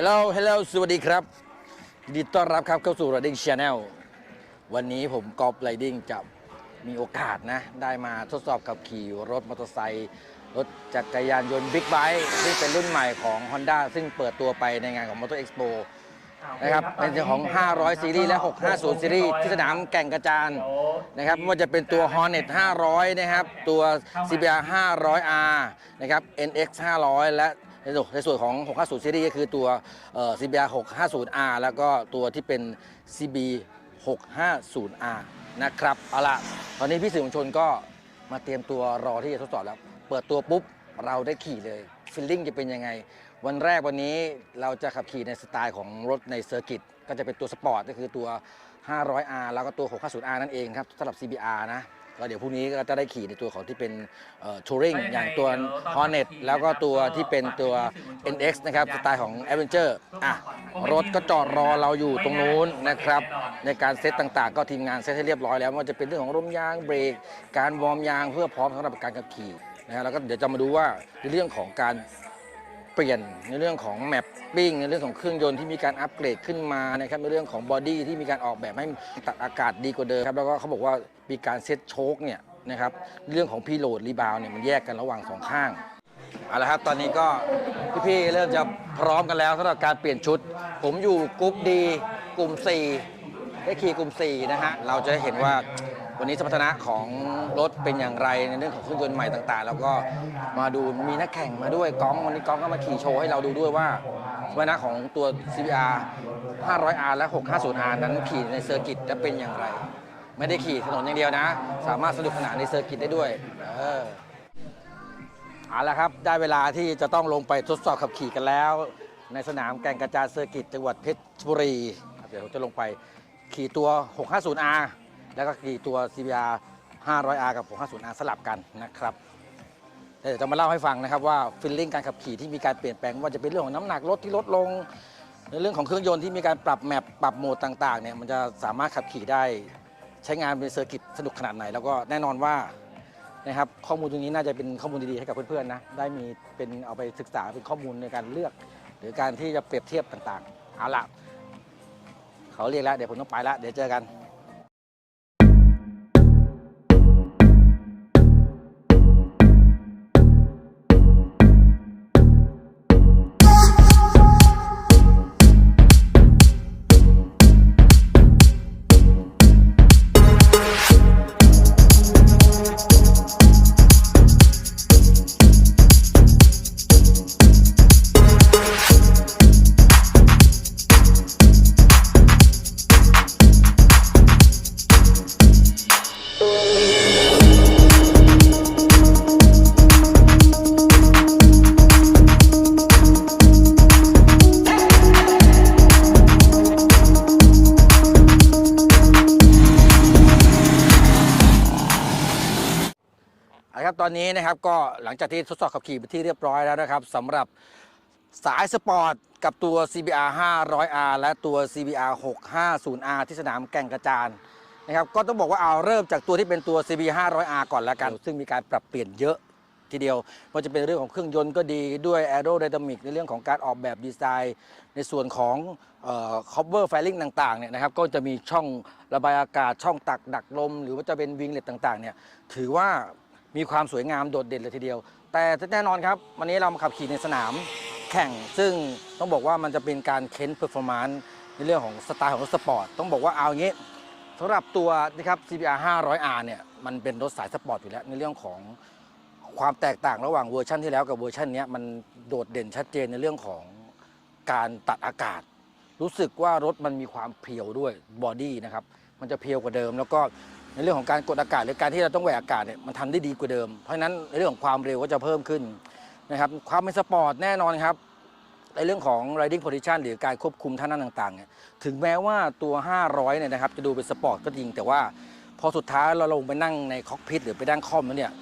Hello Hello สวัสดีครับยินดีต้อนรับครับเข้าสู่ Riding Channel วันนี้ผมกอล์ฟไรดิ้งจะมีโอกาสนะ ได้มาทดสอบขับขี่รถมอเตอร์ไซค์รถจักรยานยนต์บิ๊กไบค์ซึ่งเป็นรุ่นใหม่ของ Honda ซึ่งเปิดตัวไปในงานของ Motor Expo นะครับเป็นเรื่องของ 500 ซีรีส์และ 650 ซีรีส์ที่สนามแก่งกระจานนะครับไม่ว่าจะเป็นตัว Hornet 500 นะครับ ตัว CBR 500R นะครับ NX 500 และในส่วนในส่วนของ 650 ซีรีส์ก็คือตัวเอ่อ CBR 650R แล้วก็ตัวที่เป็น CB 650R นะครับเอาละตอนนี้พี่สื่อมวลชนก็มาเตรียมตัวรอที่จะทดสอบแล้ว เปิดตัวปุ๊บเราได้ขี่เลยฟิลลิ่งจะเป็นยังไง วันแรกวันนี้เราจะขับขี่ในสไตล์ของรถในเซอร์กิตก็จะเป็นตัวสปอร์ตก็คือตัว 500R แล้วก็ตัว 650R นั่นเองครับสำหรับ CBR นะแล้วเดี๋ยวพรุ่งนี้ก็จะได้ขี่ในตัวของที่เป็นทัวริงอย่างตัว Hornet แล้วก็ตัวที่เป็นตัว NX นะครับสไตล์ของ Adventure อะรถก็จอดรอเราอยู่ตรงนู้นนะครับ ในการเซตต่างๆ ก็ทีมงานเซตให้เรียบร้อยแล้วว่าจะเป็นเรื่องของลมยางเบรก การวอร์มยางเพื่อพร้อมสำหรับการขับขี่นะฮะแล้วก็เดี๋ยวจะมาดูว่าในเรื่องของการ ปลี่ยนในเรื่องของแมปปิ้งในเรื่องของเครื่องยนต์ที่มีการอัปเกรดขึ้นมานะครับในเรื่องของบอดี้ที่มีการออกแบบให้ตัดอากาศดีกว่าเดิมครับแล้วก็เขาบอกว่ามีการเซ็ตโชคเนี่ยนะครับเรื่องของพีโหลดรีบาวเนี่ยมันแยกกันระหว่างสองข้างเอาละครับตอนนี้ก็พี่ๆเริ่มจะพร้อมกันแล้วสำหรับการเปลี่ยนชุด ผมอยู่กรุ๊ปดีกลุ่ม 4 ได้ขี่กลุ่ม 4 นะฮะเราจะเห็นว่า วันนี้สมรรถนะของรถเป็นอย่างไรในเรื่องของเครื่องยนต์ใหม่ต่างๆ แล้วก็มาดูมีนักแข่งมาด้วยก้องวันนี้ก้องก็มาขี่โชว์ให้เราดูด้วยว่าสมรรถนะของตัว CBR 500R และ 650R นั้นขี่ในเซอร์กิตจะเป็นอย่างไร ไม่ได้ขี่ถนนอย่างเดียวนะ สามารถสนุกสนานในเซอร์กิตได้ด้วยเออเอาละครับ ได้เวลาที่จะต้องลงไปทดสอบขับขี่กันแล้ว ในสนามแก่งกระจานเซอร์กิตจังหวัดเพชรบุรี เดี๋ยวจะลงไปขี่ตัว 650R แล้วก็ขี่ตัว CBR 500R กับ 650R สลับกันนะครับเดี๋ยวจะมาเล่าให้ฟังนะครับว่าฟิลลิ่งการขับขี่ที่มีการเปลี่ยนแปลงว่าจะเป็นเรื่องของน้ำหนักรถที่ลดลง ในเรื่องของเครื่องยนต์ที่มีการปรับแมปปรับโหมดต่างๆเนี่ยมันจะสามารถขับขี่ได้ใช้งานเป็นเซอร์กิตสนุกขนาดไหน แล้วก็แน่นอนว่านะครับข้อมูลตรงนี้น่าจะเป็นข้อมูลดีๆให้กับเพื่อนๆนะได้มีเป็นเอาไปศึกษาเป็นข้อมูลในการเลือก หรือการที่จะเปรียบเทียบต่างๆเอาละเขาเรียกแล้วเดี๋ยวผมต้องไปแล้วเดี๋ยวเจอกัน เอาละครับตอนนี้นะครับก็หลังจากที่ทดสอบขับขี่ไปที่เรียบร้อยแล้วนะครับสำหรับสายสปอร์ตกับตัว CBR 500R และตัว CBR 650R ที่สนามแก่งกระจานนะครับก็ต้องบอกว่าเอาเริ่มจากตัวที่เป็นตัว CBR 500R ก่อนแล้วกัน ซึ่งมีการปรับเปลี่ยนเยอะทีเดียวว่าจะเป็นเรื่องของเครื่องยนต์ก็ดีด้วย aerodynamic ในเรื่องของการออกแบบดีไซน์ ในส่วนของออ cover fairing ต่างๆเนี่ยนะครับก็จะมีช่องระบายอากาศช่องตักดักลม หรือว่าจะเป็นวิงเล็ตต่างๆเนี่ยถือว่า มีความสวยงามโดดเด่นเลยทีเดียว แต่แน่นอนครับ วันนี้เรามาขับขี่ในสนามแข่ง ซึ่งต้องบอกว่ามันจะเป็นการเค้นเพอร์ฟอร์มานซ์ในเรื่องของสไตล์ของรถสปอร์ต ต้องบอกว่าเอาอย่างนี้สำหรับตัวนะครับ CBR 500R เนี่ย มันเป็นรถสายสปอร์ตอยู่แล้วในเรื่องของความแตกต่างระหว่างเวอร์ชันที่แล้วกับเวอร์ชันนี้มันโดดเด่นชัดเจนในเรื่องของการตัดอากาศ รู้สึกว่ารถมันมีความเพียวด้วยบอดี้นะครับ มันจะเพียวกว่าเดิม แล้วก็ ในเรื่องของการกดอากาศหรือการที่เราต้องแหวกอากาศเนี่ยมันทำได้ดีกว่าเดิม เพราะฉะนั้นในเรื่องของความเร็วก็จะเพิ่มขึ้นนะครับความเป็นสปอร์ตแน่นอนครับในเรื่องของ riding position หรือการควบคุมท่านั่งต่างๆเนี่ยถึงแม้ว่าตัว 500เนี่ยนะครับจะดูเป็นสปอร์ตก็จริง แต่ว่าพอสุดท้ายเราลงไปนั่งในคอกพิทหรือไปนั่งคอมแล้วเนี่ย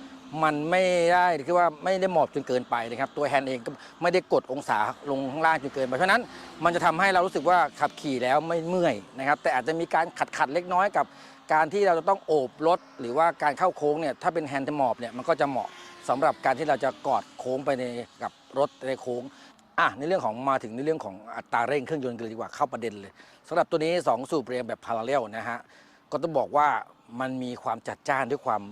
มันไม่ได้คือว่าไม่ได้หมอบจนเกินไปนะครับ ตัวแฮนด์เองก็ไม่ได้กดองศาลงข้างล่างจนเกินไปเพราะฉะนั้นมันจะทำให้เรารู้สึกว่าขับขี่แล้วไม่เมื่อยนะครับ แต่อาจจะมีการขัดขัดเล็กน้อยกับ การที่เราจะต้องโอบรถ หรือว่าการเข้าโค้งเนี่ยถ้าเป็นแฮนด์หมอบเนี่ยมันก็จะเหมาะสำหรับการที่เราจะกอดโค้งไปในกับรถในโค้งอะในเรื่องของมาถึงในเรื่องของอัตราเร่งเครื่องยนต์กันเลยดีกว่าเข้าประเด็นเลยสำหรับตัวนี้ 2 สูบเรียงแบบพาราเรลนะฮะก็ต้องบอกว่ามันมีความจัดจ้านด้วยความ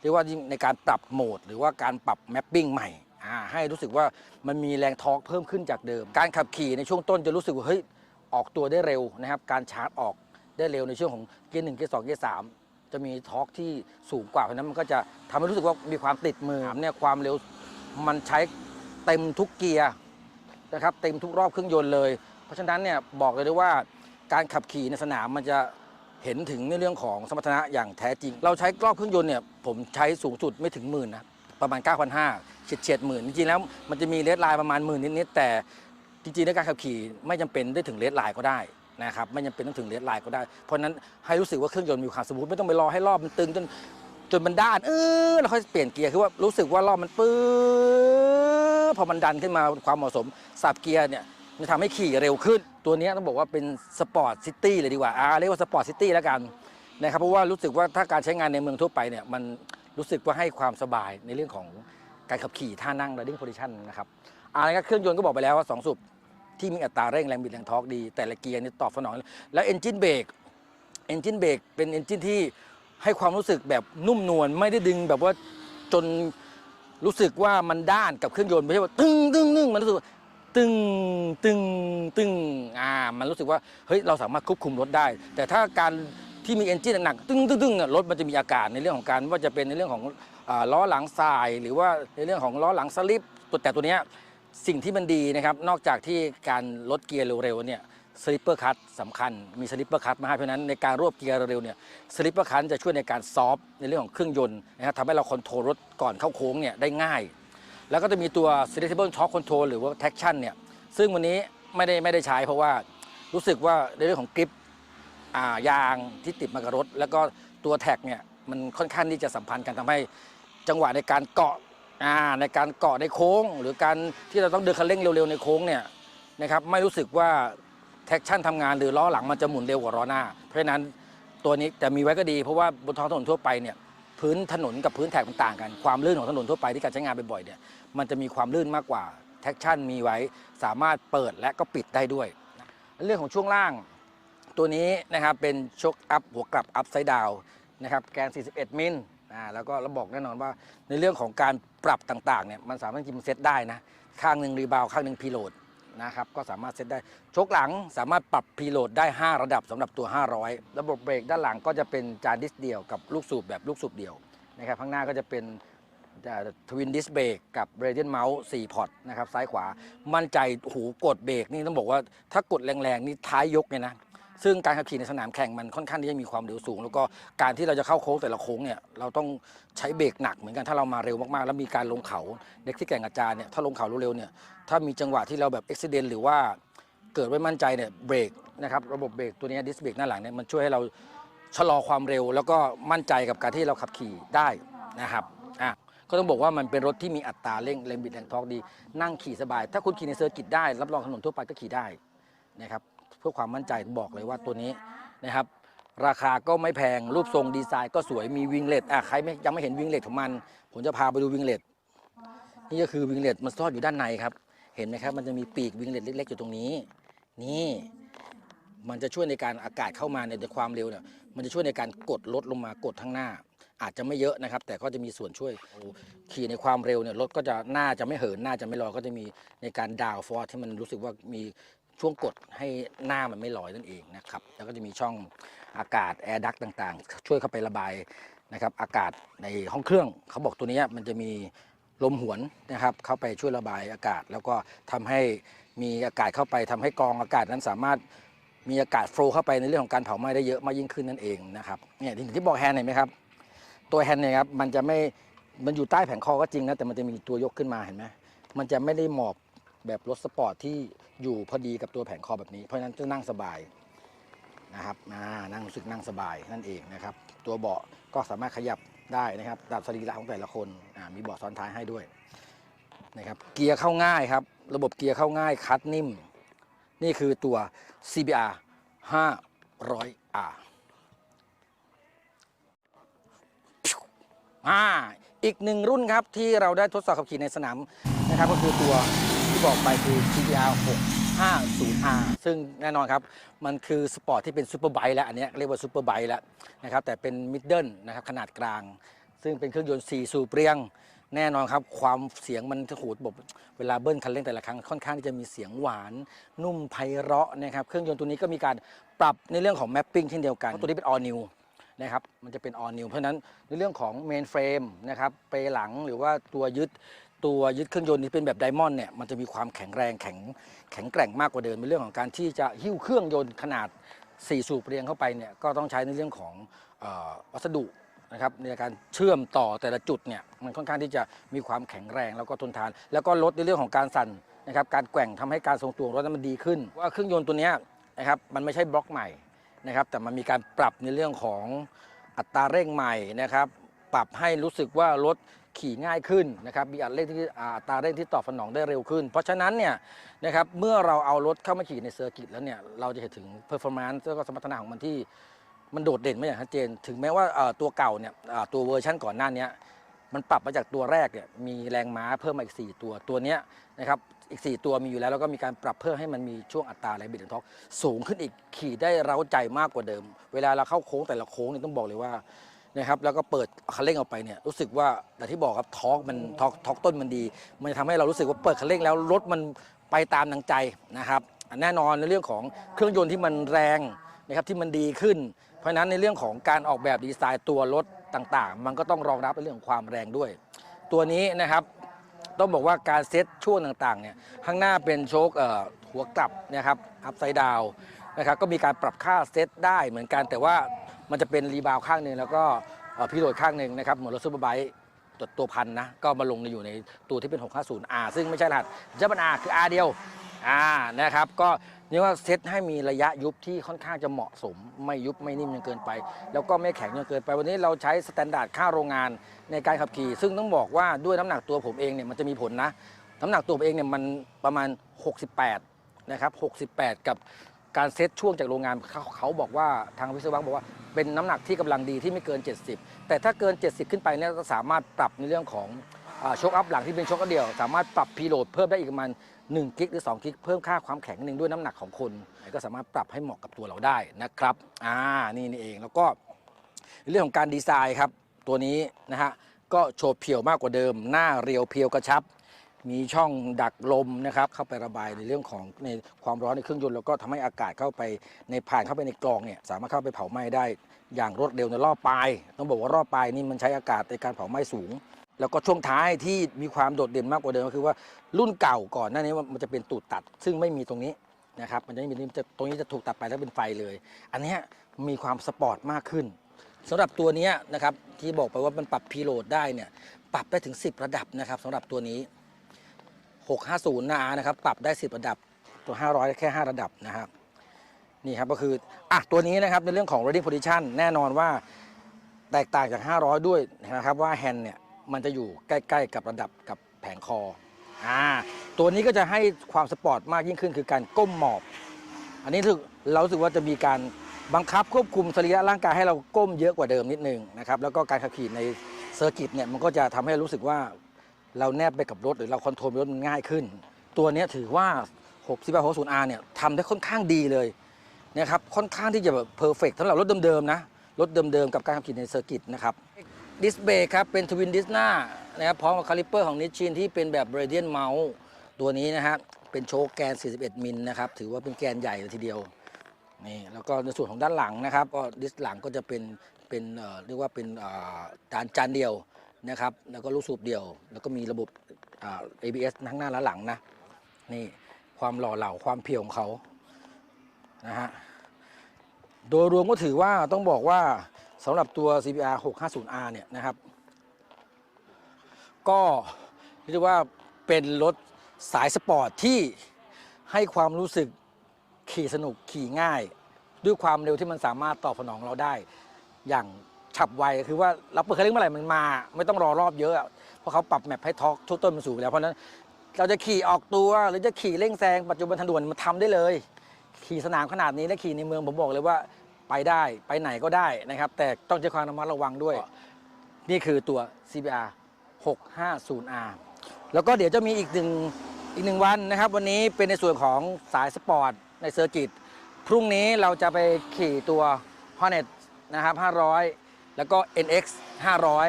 เรียกว่าในการปรับโหมด หรือว่าการปรับแมปปิ้งใหม่อ่าให้รู้สึกว่ามันมีแรงทอร์กเพิ่มขึ้นจากเดิม การขับขี่ในช่วงต้นจะรู้สึกว่าเฮ้ยออกตัวได้เร็วนะครับ การชาร์จออกได้เร็วในช่วงของเกียร์หนึ่งเกียร์สองเกียร์สามจะมีทอร์กที่สูงกว่าเพราะฉะนั้นมันก็จะทำให้รู้สึกว่ามีความติดมือเนี่ยความเร็วมันใช้เต็มทุกเกียร์นะครับเต็มทุกรอบเครื่องยนต์เลย เพราะฉะนั้นเนี่ยบอกเลยได้ว่าการขับขี่ในสนามมันจะ เห็นถึงในเรื่องของสมรรถนะอย่างแท้จริง เราใช้รอบเครื่องยนต์เนี่ยผมใช้สูงสุดไม่ถึงหมื่นนะประมาณ 9,500เฉียดเฉียดหมื่นจริงๆแล้วมันจะมีเลดไลน์ประมาณหมื่นนิดๆแต่จริงๆในการขับขี่ไม่จำเป็นได้ถึงเลดไลน์ก็ได้นะครับไม่จำเป็นต้องถึงเลดไลน์ก็ได้ เพราะฉะนั้นให้รู้สึกว่าเครื่องยนต์มีความสมูทไม่ต้องไปรอให้รอบมันตึงจนจนมันด้านเออแล้วค่อยเปลี่ยนเกียร์คือว่ารู้สึกว่ารอบมันปื้อพอมันดันขึ้นมาความเหมาะสมสับเกียร์เนี่ย มันทำให้ขี่เร็วขึ้น ตัวนี้ต้องบอกว่าเป็นสปอร์ตซิตี้เลยดีกว่าอ่าเรียกว่าสปอร์ตซิตี้แล้วกันนะครับเพราะว่ารู้สึกว่าถ้าการใช้งานในเมืองทั่วไปเนี่ยมันรู้สึกว่าให้ความสบายในเรื่องของการขับขี่ท่านั่ง riding position นะครับอ่าแล้วก็เครื่องยนต์ก็บอกไปแล้วว่า2สูบที่มีอัตราเร่งแรงบิดแรงทอร์กดี แต่ละเกียร์นี่ตอบสนอง แล้วเอนจินเบรกเอนจินเบรกเป็นเอนจินที่ให้ความรู้สึกแบบนุ่มนวลไม่ได้ดึงแบบว่าจนรู้สึกว่ามันด้านกับเครื่องยนต์ไม่ใช่ว่าตึ้งตึ้งตึ้งมันรู้สึก ตึงตึงตึงอ่ามันรู้สึกว่าเฮ้ยเราสามารถควบคุมรถได้ แต่ถ้าการที่มีเอนจินหนักตึงตึงตึงรถมันจะมีอาการในเรื่องของการว่าจะเป็นในเรื่องของล้อหลังสาย หรือว่าในเรื่องของล้อหลังสลิปตัวแต่ตัวนี้สิ่งที่มันดีนะครับ นอกจากที่การลดเกียร์เร็วๆเนี่ยสลิปเปอร์คัตสำคัญมีสลิปเปอร์คัตมาให้เพราะนั้นในการรวบเกียร์เร็วเนี่ยสลิปเปอร์คัตจะช่วยในการซอฟในเรื่องของเครื่องยนต์นะครับทำให้เราคอนโทรลรถก่อนเข้าโค้งเนี่ยได้ง่าย แล้วก็จะมีตัว selectable torque control หรือว่า traction เนี่ย ซึ่งวันนี้ไม่ได้ไม่ได้ใช้เพราะว่ารู้สึกว่าในเรื่องของกริปยางที่ติดมากับรถ แล้วก็ตัวแท็กเนี่ยมันค่อนข้างที่จะสัมพันธ์กันทำให้จังหวะในการเกาะในการเกาะในโค้ง หรือการที่เราต้องเดินคันเร่งเร็วๆในโค้งเนี่ยนะครับไม่รู้สึกว่าแท็กชั่นทำงานหรือล้อหลังมันจะหมุนเร็วกว่าล้อหน้า เพราะฉะนั้นตัวนี้แต่มีไว้ก็ดีเพราะว่าบนท้องถนนทั่วไปเนี่ย พื้นถนนกับพื้นแท็กมันต่างกัน ความลื่นของถนนทั่วไปที่การใช้งานบ่อยๆเนี่ยมันจะมีความลื่นมากกว่าแท็กชั่นมีไว้สามารถเปิดและก็ปิดได้ด้วย เรื่องของช่วงล่างตัวนี้นะครับเป็นชกอัพหัวกลับอัพไซด์ดาวนะครับแกน 41 มิลอ่าแล้วก็เราบอกแน่นอนว่าในเรื่องของการปรับต่างๆเนี่ยมันสามารถจิมเซตได้นะข้างหนึ่งรีบาวข้างหนึ่งพีโหลด นะครับก็สามารถเซตได้ชกหลังสามารถปรับพีโหลดได้ 5 ระดับสำหรับตัว 500 ระบบเบรกด้านหลังก็จะเป็นจานดิสเดียวกับลูกสูบแบบลูกสูบเดียวนะครับข้างหน้าก็จะเป็นทวินดิสเบรกกับเรเดียนเมาส์สี่พอร์ตนะครับซ้ายขวามั่นใจหูกดเบรกนี่ต้องบอกว่าถ้ากดแรงๆนี่ท้ายยกเนี่ยนะ ซึ่งการขับขี่ในสนามแข่งมันค่อนข้างที่จะมีความเร็วสูง แล้วก็การที่เราจะเข้าโค้งแต่ละโค้งเนี่ยเราต้องใช้เบรกหนักเหมือนกันถ้าเรามาเร็วมากๆ แล้วมีการลงเขาเด็กที่แข่งอาจารย์เนี่ยถ้าลงเขาเร็วๆเนี่ยถ้ามีจังหวะที่เราแบบอุบิเหตุหรือว่าเกิดไม่มั่นใจเนี่ยเบรกนะครับระบบเบรกตัวนี้ดิสเบรกหน้าหลังเนี่ยมันช่วยให้เราชะลอความเร็ว แล้วก็มั่นใจกับการที่เราขับขี่ได้นะครับอะก็ต้องบอกว่ามันเป็นรถที่มีอัตราเร่งแรงบิดแรงทอร์กดี นั่งขี่สบาย ถ้าคุณขี่ในเซอร์กิตได้ รับรองถนนทั่วไปก็ขี่ได้นะครับ พื่อความมั่นใจบอกเลยว่าตัวนี้นะครับ ราคาก็ไม่แพงรูปทรงดีไซน์ก็สวยมีวิงเลตอะใครไม่ยังไม่เห็นวิงเลตของมัน ผมจะพาไปดูวิงเลตนี่ก็คือวิงเลตมันซ่อนอยู่ด้านในครับ เห็นไหมครับ มันจะมีปีกวิงเลตเล็กๆอยู่ตรงนี้ นี่มันจะช่วยในการอากาศเข้ามาในความเร็วเนี่ยมันจะช่วยในการกดลดลงมากดข้งหน้า อาจจะไม่เยอะนะครับ แต่ก็จะมีส่วนช่วยขี่ในความเร็วเนี่ยรถก็จะหน้าจะไม่เหินหน้าจะไม่ลอยก็จะมีในการดาวฟอร์ที่มันรู้สึกว่ามี ช่วงกดให้หน้ามันไม่ลอยนั่นเองนะครับ แล้วก็จะมีช่องอากาศแอร์ดักต่างๆ ช่วยเข้าไประบายนะครับอากาศในห้องเครื่องเขาบอกตัวนี้มันจะมีลมหวนนะครับเข้าไปช่วยระบายอากาศ แล้วก็ทำให้มีอากาศเข้าไปทำให้กองอากาศนั้นสามารถมีอากาศโฟล์เข้าไปในเรื่องของการเผาไหม้ได้เยอะมากยิ่งขึ้นนั่นเองนะครับเนี่ยที่ที่บอกแฮนด์เห็นไหมครับตัวแฮนด์เนี่ยครับมันจะไม่มันอยู่ใต้แผงคอก็จริงนะแต่มันจะมีตัวยกขึ้นมาเห็นไหมมันจะไม่ได้หมอบ แบบรถสปอร์ตที่อยู่พอดีกับตัวแผงคอแบบนี้ เพราะฉะนั้นจะนั่งสบายนะครับนั่งรู้สึกนั่งสบายนั่นเองนะครับ ตัวเบาะก็สามารถขยับได้นะครับตามสรีระของแต่ละคนมีเบาะซ้อนท้ายให้ด้วยนะครับเกียร์เข้าง่ายครับ ระบบเกียร์เข้าง่ายคัดนิ่ม นี่คือตัว CBR 500R อ่าอีกหนึ่งรุ่นครับที่เราได้ทดสอบขับขี่ในสนามนะครับก็คือตัว ที่บอกไปคือ CBR 650R ซึ่งแน่นอนครับ มันคือสปอร์ตที่เป็นซูเปอร์ไบค์แล้ว อันนี้เรียกว่าซูเปอร์ไบค์แล้วนะครับ แต่เป็นมิดเดิลนะครับขนาดกลาง ซึ่งเป็นเครื่องยนต์ 4 สูบเรียง แน่นอนครับ ความเสียงมันโหดบบเวลาเบิ้ลคันเร่งแต่ละครั้งค่อนข้างที่จะมีเสียงหวาน นุ่มไพเราะนะครับ เครื่องยนต์ตัวนี้ก็มีการปรับในเรื่องของแมปปิ้งเช่นเดียวกัน ตัวนี้เป็น all new นะครับ มันจะเป็น all new เพราะฉะนั้นในเรื่องของเมนเฟรมนะครับ เปหลังหรือว่าตัวยึด ตัวยึดเครื่องยนต์ที่เป็นแบบไดมอนด์เนี่ยมันจะมีความแข็งแรงแข็งแข็งแกร่งมากกว่าเดิมในเรื่องของการที่จะหิ้วเครื่องยนต์ขนาด 4 สูบเรียงเข้าไปเนี่ยก็ต้องใช้ในเรื่องของเออวัสดุนะครับในการเชื่อมต่อแต่ละจุดเนี่ยมันค่อนข้างที่จะมีความแข็งแรงแล้วก็ทนทาน แล้วก็ลดในเรื่องของการสั่นนะครับการแกว่งทำให้การทรงตัวของรถนั้นมันดีขึ้นว่าเครื่องยนต์ตัวนี้นะครับมันไม่ใช่บล็อกใหม่นะครับแต่มันมีการปรับในเรื่องของอัตราเร่งใหม่นะครับปรับให้รู้สึกว่ารถ ขี่ง่ายขึ้นนะครับมีอัตราเร่งที่อ่าอัตราเร่งที่ตอบสนองได้เร็วขึ้น เพราะฉะนั้นเนี่ยนะครับเมื่อเราเอารถเข้ามาขี่ในเซอร์กิตแล้วเนี่ยเราจะเห็นถึงเพอร์ฟอร์แมนซ์แล้วก็สมรรถนะของมันที่มันโดดเด่นไม่อย่างชัดเจน ถึงแม้ว่าเอ่อตัวเก่าเนี่ยอ่าตัวเวอร์ชันก่อนหน้านี้มันปรับมาจากตัวแรกเนี่ยมีแรงม้าเพิ่มมาอีก 4 ตัวตัวเนี้ยนะครับอีก 4 ตัวมีอยู่แล้ว แล้วก็มีการปรับเพิ่มให้มันมีช่วงอัตราแรงบิดของท็อกสูงขึ้นอีกขี่ได้เร้าใจมากกว่าเดิม เวลาเราเข้าโค้งแต่ละโค้งเนี่ยต้องบอกเลยว่า นะครับแล้วก็เปิดคันเร่งออกไปเนี่ยรู้สึกว่าแต่ที่บอกครับทอกมันทอกทอกต้นมันดี มันจะทำให้เรารู้สึกว่าเปิดคันเร่งแล้วรถมันไปตามดังใจนะครับแน่นอนในเรื่องของเครื่องยนต์ที่มันแรงนะครับที่มันดีขึ้น เพราะฉะนั้นในเรื่องของการออกแบบดีไซน์ตัวรถต่างๆ มันก็ต้องรองรับในเรื่องของความแรงด้วย ตัวนี้นะครับต้องบอกว่าการเซตช่วงต่างๆเนี่ยข้างหน้าเป็นโชคหัวกลับนะครับอัพไซด์ดาวนะครับก็มีการปรับค่าเซตได้เหมือนกันแต่ว่า มันจะเป็นรีบาวข้างหนึ่งแล้วก็พิโรดข้างหนึ่งนะครับเหมือนรถซูเปอร์ไบค์ตัวตัวพันนะ ก็มาลงในอยู่ในตัวที่เป็น 650R ซึ่งไม่ใช่รหัสเจ้าบัน R คือ R เดียวอ่านะครับ ก็เรียกว่าเซตให้มีระยะยุบที่ค่อนข้างจะเหมาะสม ไม่ยุบไม่นิ่มจนเกินไป แล้วก็ไม่แข็งจนเกินไปวันนี้เราใช้สแตนดาร์ดค่าโรงงานในการขับขี่ ซึ่งต้องบอกว่าด้วยน้ำหนักตัวผมเองเนี่ยมันจะมีผลนะ น้ำหนักตัวผมเองเนี่ยมันประมาณ 68 นะครับ 68 กับ การเซตช่วงจากโรงงานเขาเขาบอกว่าทางวิศวะบอกว่าเป็นน้ำหนักที่กำลังดีที่ไม่เกิน 70 แต่ถ้าเกิน 70 ขึ้นไปเนี่ยจะสามารถปรับในเรื่องของโชคอัพหลังที่เป็นโชคอัพเดียว สามารถปรับพีโหลดเพิ่มได้อีกประมาณ1กิกหรือ2กิกเพิ่มค่าความแข็งหนึ่งด้วยน้ำหนักของคน ก็สามารถปรับให้เหมาะกับตัวเราได้นะครับอ่านี่นี่เองแล้วก็เรื่องของการดีไซน์ครับตัวนี้นะฮะก็โฉบเพียวมากกว่าเดิม หน้าเรียวเพียวกระชับ มีช่องดักลมนะครับเข้าไประบายในเรื่องของในความร้อนในเครื่องยนต์แล้วก็ทำให้อากาศเข้าไปในผ่านเข้าไปในกรองเนี่ยสามารถเข้าไปเผาไหม้ได้อย่างรวดเร็วในรอบปลาย ต้องบอกว่ารอบปลายนี่มันใช้อากาศในการเผาไหม้สูง แล้วก็ช่วงท้ายที่มีความโดดเด่นมากกว่าเดิมก็คือว่ารุ่นเก่าก่อนหน้านี้มันจะเป็นตูดตัด ซึ่งไม่มีตรงนี้นะครับมันจะไม่มีมันจะตรงนี้จะถูกตัดไปแล้วเป็นไฟเลย อันนี้มีความสปอร์ตมากขึ้นสำหรับตัวนี้นะครับที่บอกไปว่ามันปรับพีโหลดได้เนี่ยปรับได้ถึง 10 ระดับนะครับสำหรับตัวนี้ 650นานะครับปรับได้ 10 ระดับตัว 500 แค่ 5 ระดับนะครับนี่ครับก็คืออะตัวนี้นะครับในเรื่องของ riding position แน่นอนว่าแตกต่างจาก 500 ด้วยนะครับว่าแฮนด์เนี่ยมันจะอยู่ใกล้ ๆ กับระดับกับแผงคออ่าตัวนี้ก็จะให้ความสปอร์ตมากยิ่งขึ้นคือการก้มหมอบ อันนี้ถือเราสึกว่าจะมีการบังคับควบคุมสรีระร่างกายให้เราก้มเยอะกว่าเดิมนิดนึงนะครับแล้วก็การขับขี่ในเซอร์กิตเนี่ยมันก็จะทำให้รู้สึกว่า เราแนบไปกับรถหรือเราคอนโทรลรถมันง่ายขึ้น ตัวนี้ถือว่า6 0 6 0 R เนี่ยทำได้ค่อนข้างดีเลยนะครับค่อนข้างที่จะแบบเพอร์เฟกสำหรับรถเดิมๆนะรถเดิมๆกับการขับขี่ในเซอร์กิตนะครับดิสเบรกครับเป็นทวินดิสหน้านะครับพร้อมกับคาลิเปอร์ของนิชชินที่เป็นแบบเรเดียนเมาส์ตัวนี้นะฮะเป็นโชว์แกน 41 มิลนะครับถือว่าเป็นแกนใหญ่เลยทีเดียวนี่แล้วก็ในส่วนของด้านหลังนะครับก็ดิสหลังก็จะเป็นเป็นเรียกว่าเป็นอ่าจานจานเดียว นะครับ แล้วก็ลูกสูบเดียว แล้วก็มีระบบ ABS ทั้งหน้าและหลังนะ นี่ความหล่อเหลาความเพียวของเขานะฮะ โดยรวมก็ถือว่าต้องบอกว่าสำหรับตัว CBR 650R เนี่ยนะครับ ก็เรียกว่าเป็นรถสายสปอร์ตที่ให้ความรู้สึกขี่สนุกขี่ง่าย ด้วยความเร็วที่มันสามารถตอบสนองเราได้อย่าง ฉับไวคือว่าเราเปิดคันเร่งเมื่อไหร่มันมา ไม่ต้องรอรอบเยอะเพราะเขาปรับแมปให้ท็อกทุกต้นมันสูงแล้วเพราะนั้นเราจะขี่ออกตัวหรือจะขี่เร่งแซงปัจจุบันทางด่วนมันทำได้เลย ขี่สนามขนาดนี้และขี่ในเมืองผมบอกเลยว่าไปได้ไปไหนก็ได้นะครับ แต่ต้องใช้ความระมัดระวังด้วย นี่คือตัว CBR 650R แล้วก็เดี๋ยวจะมีอีกหนึ่งอีกหนึ่งวันนะครับ วันนี้เป็นในส่วนของสายสปอร์ตในเซอร์กิตพรุ่งนี้เราจะไปขี่ตัว Hornet นะครับ500 แล้วก็ NX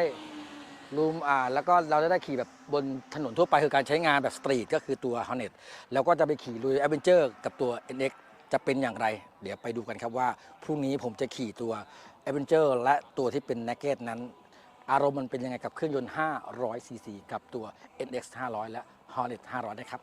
500รูมอ่าแล้วก็เราจะได้ขี่แบบบนถนนทั่วไปคือการใช้งานแบบสตรีทก็คือตัว Hornet แล้วก็จะไปขี่ลุย Adventure กับตัว NX จะเป็นอย่างไร เดี๋ยวไปดูกันครับว่า พรุ่งนี้ผมจะขี่ตัว Adventure และตัวที่เป็น Naked นั้น อารมณ์มันเป็นยังไงกับเครื่องยนต์ 500 cc กับตัว NX 500 และ Hornet 500 นะครับ